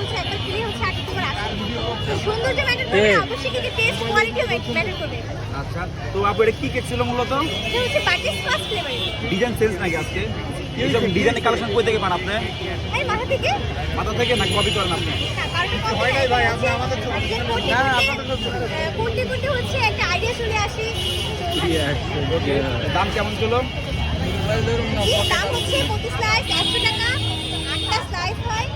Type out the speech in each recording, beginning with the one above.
হচ্ছে একবার কিনে হচ্ছে আগে তোমার আসে। সৌন্দর্য ম্যাটার করবে না, অবশ্যই কিন্তু টেস্ট কোয়ালিটিও ম্যাটার করবে। আচ্ছা তো আপু এটা কি কেক ছিল মূলত? এটা হচ্ছে ডিজাইন সেন্স নাকি আজকে? এইসব ডিজাইনের কালেকশন কই থেকে পান আপনি? এই মাথা থেকে? মাথা থেকে না কপি করেন আপনি? না, কারণ কত ভাই আমাদের করতে করতে হচ্ছে একটা আইডিয়া চলে আসি। ওকে দাম কেমন ছিল? দাম হচ্ছে স্লাইস একশো টাকা। আটটা স্লাইস হয়।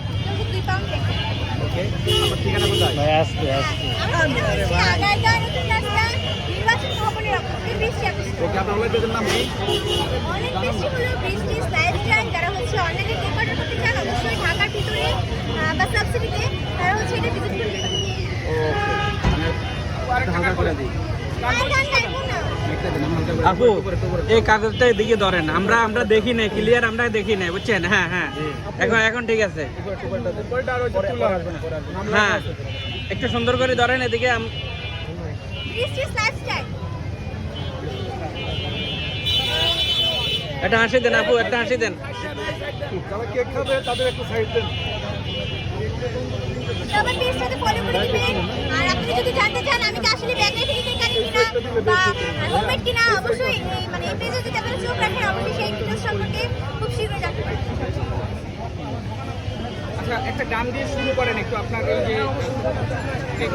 বৃষ্টি স্লাইস স্টাইল যারা হচ্ছে অনলাইনে কেক করতে চান অবশ্যই ঢাকার ভিতরে বা সাবসিডিতে তারা হচ্ছে এটা ভিজিট করতে আমি হালকা করে দিই। আপু। এই কাগজটা এদিকে ধরেন। আমরা আমরা দেখি না ক্লিয়ার আমরা দেখি না বুঝছেন? হ্যাঁ হ্যাঁ। এখন এখন ঠিক আছে। হ্যাঁ। একটু সুন্দর করে ধরেন এদিকে একটা হাসি দেন, আপু, একটা হাসি দেন। তাদের একটু সাইড দেন আমি কি আসলে ব্যাকলাইট থেকে কেক আনি কিনা বা হোমমেড কিনা অবশ্যই মানে এই পেজে যদি আপনারা চোখ রাখেন অবশ্যই সেই ডিটেলস সম্পর্কে খুব শীঘ্রই জানতে পারবেন। আচ্ছা একটা গান দিয়ে শুরু করেন একটু আপনার এই যে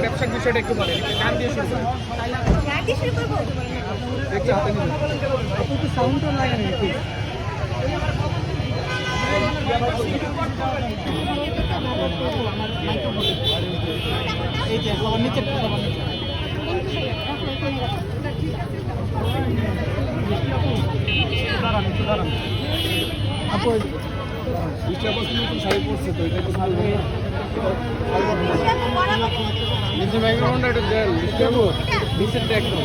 ব্যবসার বিষয়টা একটু বলেন একটা গান দিয়ে শুরু করেন। গান দিয়ে শুরু করব? একটু হাতে নিন পরছে তো এটা একটু ভালো এরকম বরাবর নিচে ব্যাকগ্রাউন্ডটা একটু দেন নিচেরটা একটু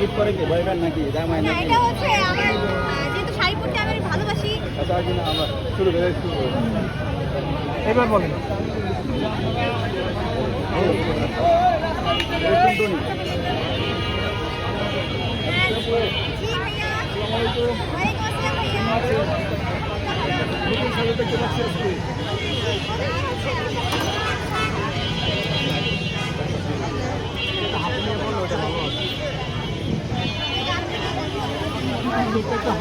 গিফট করে কি বয়ফ্রেন্ড নাকি জামাই নাকি এটা হচ্ছে আমার যেহেতু শাড়ি পরতে আমি ভালোবাসি। আচ্ছা শুরু করে। এবার বলেন হ্যাঁ, জি ভাইয়া ওয়ালাইকুম আসসালাম ভাইয়া নতুন শাড়ি দেখতে পাচ্ছি আজকে কোথায় হচ্ছে একটু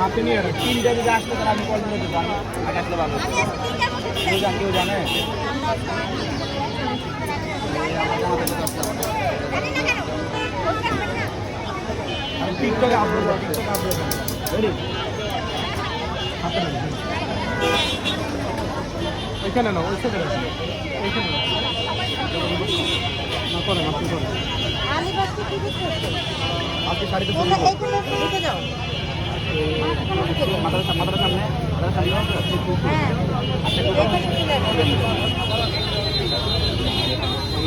হাতে নিয়ে রাখ তিনটা যদি আসলে তাহলে আমি কল করে দেবো আমি আগে আসলে ভালো কেউ জানে কেউ জানে জানি না কেন খোঁজ রাখবেন না আমি টিকটকে আপলোড টিকটকে আপলোড রেডি এখানে না ওই সাইডে রাখুন না করেন আপনি করেন মাথার সামনে মাথার সামনে মাথার সামনে হ্যাঁ এইখানে চলে আসো। এদিকে এদিকে হাতের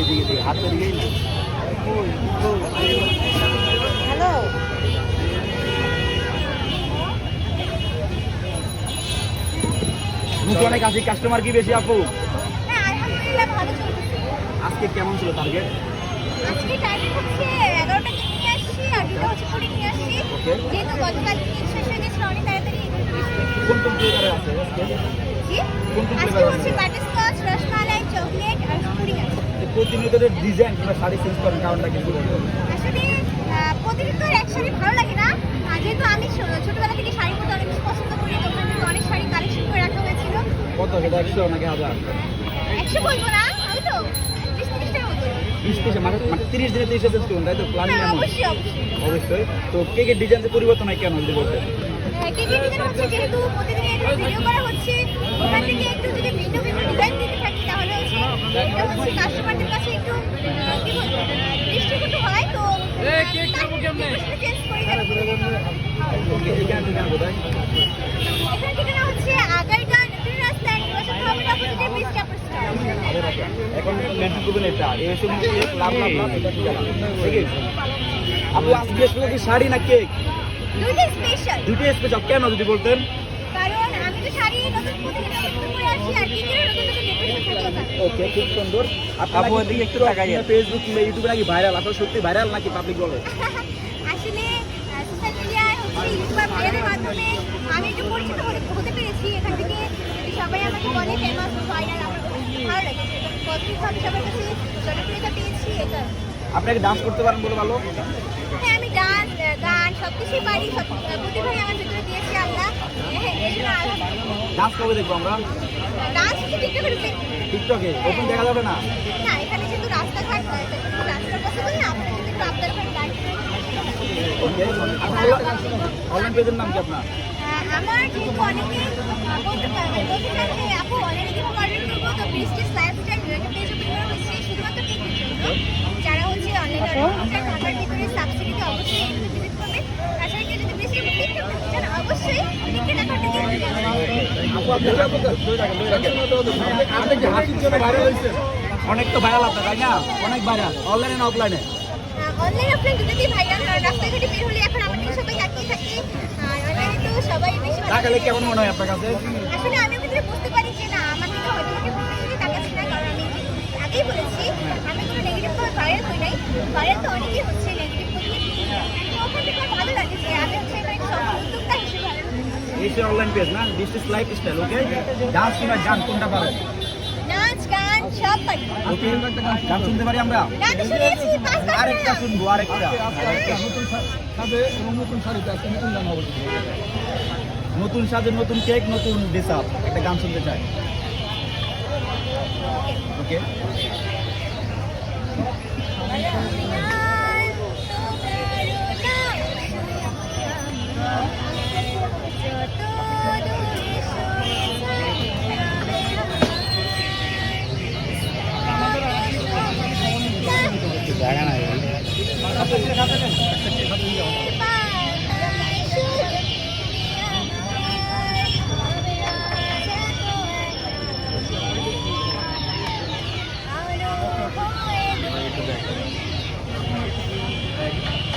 দিকেই না হ্যালো। অনেক আসি কাস্টমার কি বেশি আপু? আজকে কেমন ছিল টার্গেট আজকে টাইমিং হচ্ছে এগারোটা কেক নিয়ে আসছি আর দুটো হচ্ছে পুরি নিয়ে আসছি। যেহেতু গতকাল কেক শেষ হয়ে গেছিল অনেক তাড়াতাড়ি কোন কোন ফ্লেভারের আছে আজকে? কোন কোন আজকে হচ্ছে বাটারস্কচ রসমালাই চকলেট আর পুরি যে ডিজাইন কিংবা শাড়ি চেঞ্জ করেন কারণটা কিন্তু আসলে আহ, প্রতিদিন তো এক শাড়ি ভালো লাগে না। যেহেতু আমি ছোটবেলা থেকে শাড়ি পরতে অনেক পছন্দ করি তো ওখান থেকে অনেক শাড়ি কালেকশন করে রাখা হয়েছিল। কত? সেটা একশো নাকি হাজার? একশো বলব না তো মানে মানে তাই তো? ডিজাইন পরিবর্তন হয় কেন যদি বলতেন? আহ, কেকের ডিজাইন হচ্ছে যেহেতু প্রতিদিন ভিডিও করা হচ্ছে ওখান থেকে একটু যদি ভিন্ন ভিন্ন ডিজাইন দিতে থাকি তাহলে হচ্ছে এটা হচ্ছে কাস্টমারদের কাছে একটু আহ, কি বলব দৃষ্টিকটু হয় তো চেঞ্জ করি যেন ওকে এখানে ঠিকানা কোথায় এখানে ঠিকানা হচ্ছে আগারগাঁ নতুন রাস্তা নির্বাচন ভবনের অপোজিটে বিশ চাপড় এখন মেনশন করবেন এটা এই এসে লাভ লাভ লাভ এটা ঠিক আছে আপু আজকে আসলে কি শাড়ি না কেক? দুইটা স্পেশাল কেন যদি বলতেন? কারণ আমি তো শাড়ি নতুন করে আসি আর ওকে খুব সুন্দর। আপু, একটু। ফেসবুক কিংবা ইউটিউবে নাকি ভাইরাল আসলে সত্যি ভাইরাল নাকি পাবলিক বলে? মাধ্যমে আমি একটু পরিচিত হতে- পেরেছি। এখান থেকে সবাই আমাকে বলে ফেমাস ভাইরাল আমার খুব ভালো লেগেছে। সবার কাছে জনপ্রিয়তা পেয়েছি এটা। আপনাকে ডান্স করতে পারেন বলে ভালো। হ্যাঁ আমি ডান্স গান সব কিছুই পারি সব প্রতিভাই আমার ভিতরে দিয়েছে আল্লাহ। হ্যাঁ এই জন্য আলহামদুলিল্লাহ ডান্স কবে দেখব আমরা? ডান্স টিকটকে ঢুকে টিকটকে ওপেন দেখা যাবে না? না এখানে যেহেতু রাস্তাঘাট রাস্তা পসিবল না আপনি যদি একটু আপনার ওখানে গাড়ি ওকে অনলাইন পেজের নাম কি আপনার? আমার যেহেতু অনেকে বলতে পারে যে আপু অনলাইনে কিছু অর্ডার করব। তো প্রেস্টিজ লাইফস্টাইল একটা পেজ ওপেন করা হয়েছে শুধুমাত্র কেকের জন্য। যারা হচ্ছে অনলাইনে অর্ডার করতে ঢাকার ভিতরে সাবসিডিতে অবশ্যই একটু ভিজিট করবেন তাছাড়া কেউ যদি বেশি টিকটক করতে চান অবশ্যই টিকটক অ্যাকাউন্টে গিয়ে অনেক তো ভাইরাল আপনার তাই না? অনেক ভাইরাল অনলাইনে অফলাইনে অনলাইন অফলাইন দুটোতেই ভাইরাল রাস্তাঘাটে বের হলে এখন আমার দিকে সবাই তাকিয়ে থাকে। আর অনলাইনে তো সবাই বেশি ভালো কেমন মনে হয় আপনার কাছে? আসলে আমি ভিতরে বুঝতে পারি যে না আমার দিকে হয়তো লোকে বুঝতে তাকাচ্ছে না কারণ আমি আগেই বলেছি আমি কোনো নেগেটিভ ভাবে ভাইরাল হই নাই। ভাইরাল তো অনেকেই হচ্ছে নেগেটিভ ওখান থেকে ভালো লাগে যে আমি হচ্ছে এবার সফল উদ্যোক্তা হিসেবে। ভাইরাল এই অনলাইন পেজ না district life style okay dance কিংবা গান কোনটা গান গান শুনতে পারি আমরা আরেকটা নতুন আরেকটা নতুন সাজে নতুন কেক নতুন ডিসাপ একটা গান শুনতে চাই okay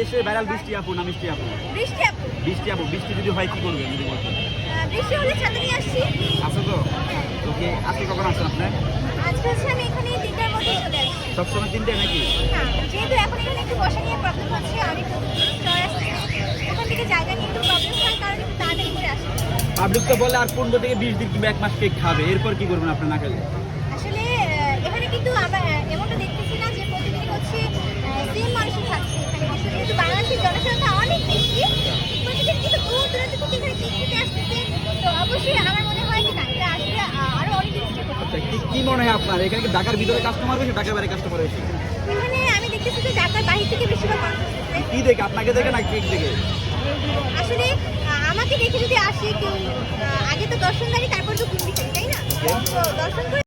এসে ভাইরাল বৃষ্টি আপু না মিষ্টি আপু? বৃষ্টি আপু। বৃষ্টি আপু বৃষ্টি যদি হয় কি করবেন যদি বলতেন বৃষ্টি হলে ছাতা নিয়ে আসছি। আছে তো? ওকে আজকে কখন আসছেন আপনার আজকে হচ্ছে আমি এখানে তিনটার মধ্যে চলে আসছি। সবসময় তিনটে নাকি? না যেহেতু এখন এখানে একটু বসা নিয়ে প্রবলেম হচ্ছে আসছে। ওখান থেকে জায়গা নিয়ে একটু প্রবলেম হয় কারণ একটু তাড়াতাড়ি করে আসি। পাবলিক তো বলে আর পনেরো থেকে বিশ দিন কিংবা এক মাস কেক খাবে। এরপর কি করবেন আপনার না খেলে? আসলে এখানে কিন্তু আমরা এমনটা দেখতেছি না যে প্রতিদিন হচ্ছে সেম মানুষই থাকছে এখানে। কিন্তু বাংলাদেশের জনসংখ্যা অনেক বেশি। প্রতিদিন কিন্তু দূর দূরান্ত থেকে এখানে কেক খেতে আসতেছে। তো অবশ্যই আমার মনে হয় যে না এটা আসলে আরও অনেক বেশি করতে আচ্ছা কি- মনে হয় আপনার? এখানে কি ঢাকার ভিতরে কাস্টমার বেশি ঢাকার বাইরে কাস্টমার বেশি? এখানে আমি দেখতেছি যে ঢাকার বাহির থেকে বেশিরভাগ মানুষ কি দেখে? আপনাকে দেখে না কেক দেখে? আসলে দেখে যদি আসে কেউ আগে তো দর্শনকারী তারপর তো কুন্ডি তাই না? দর্শন করে